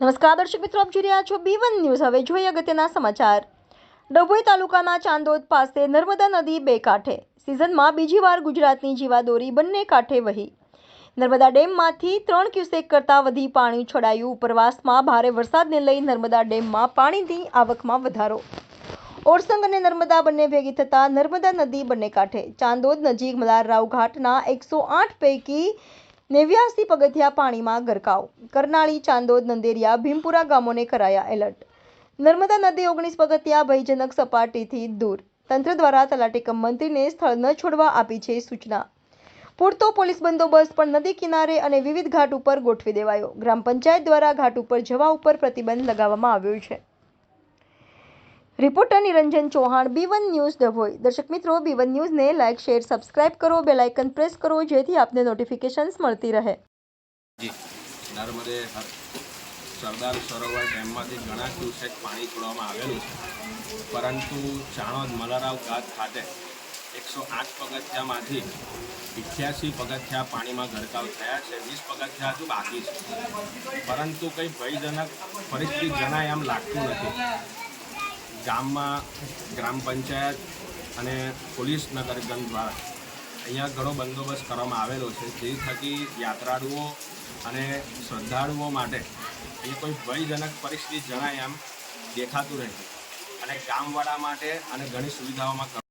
નમસ્કાર, દર્શક મિત્રો, આપ જોઈ રહ્યા છો બી વન ન્યૂઝ હવે જોઈએ અગત્યના સમાચાર. ડભોઈ તાલુકાના ચાંદોદ પાસે નર્મદા નદી બે કાંઠે. સિઝનમાં બીજી વાર ગુજરાતની જીવાદોરી બંને કાંઠે વહી. નર્મદા ડેમમાંથી ત્રણ ક્યુસેક કરતાં વધી પાણી છોડાયું. ઉપરવાસમાં ભારે વરસાદને લઈ નર્મદા ડેમમાં પાણીની આવકમાં વધારો. ઓરસંગ અને નર્મદા બંને ભેગી થતાં નર્મદા નદી બંને કાંઠે. ચાંદોદ નજીક મલારરાવ ઘાટના એકસો આઠ પૈકી નેવ્યાસી પગથિયા પાણીમાં ગરકાવ. કરનાળી, ચાંદોદ, નંદેરિયા, ભીમપુરા ગામોને કરાયા એલર્ટ. નર્મદા નદી ઓગણીસ પગથિયા ભયજનક સપાટીથી દૂર. તંત્ર દ્વારા તલાટીકમ મંત્રીને સ્થળ ન છોડવા આપી છે સૂચના. પૂરતો પોલીસ બંદોબસ્ત પણ નદી કિનારે અને વિવિધ ઘાટ ઉપર ગોઠવી દેવાયો. ગ્રામ પંચાયત દ્વારા ઘાટ ઉપર જવા ઉપર પ્રતિબંધ લગાવવામાં આવ્યો છે. Reporter Niranjan Chauhan, B one news Dabhoi દર્શક મિત્રો, બી વન ન્યૂઝને લાઇક, શેર, સબસ્ક્રાઇબ કરો, બેલ આઇકન પ્રેસ કરો, જેથી આપને નોટિફિકેશન્સ મળતી રહે. સરદાર સરોવર ડેમમાંથી ઘણા ક્યુસેક પાણી છોડવામાં આવેલું છે. પરંતુ ચાણોદ મલારાવ ઘાટ ખાતે એકસો આઠ પગથિયામાંથી ઇઠ્યાસી પગથિયા પાણીમાં ગરકાવ થયા છે. વીસ પગથિયા હજુ બાકી છે. પરંતુ કંઈ ભયજનક પરિસ્થિતિ જણાય એમ લાગતું નથી. ગામમાં, ગ્રામ પંચાયત અને પોલીસ નગરગણ દ્વારા અહીંયા ઘણો બંદોબસ્ત કરવામાં આવેલો છે. જે થકી યાત્રાળુઓ અને શ્રદ્ધાળુઓ માટે અહીંયા કોઈ ભયજનક પરિસ્થિતિ જણાય એમ દેખાતું રહે અને ગામવાળા માટે અને ઘણી સુવિધાઓમાં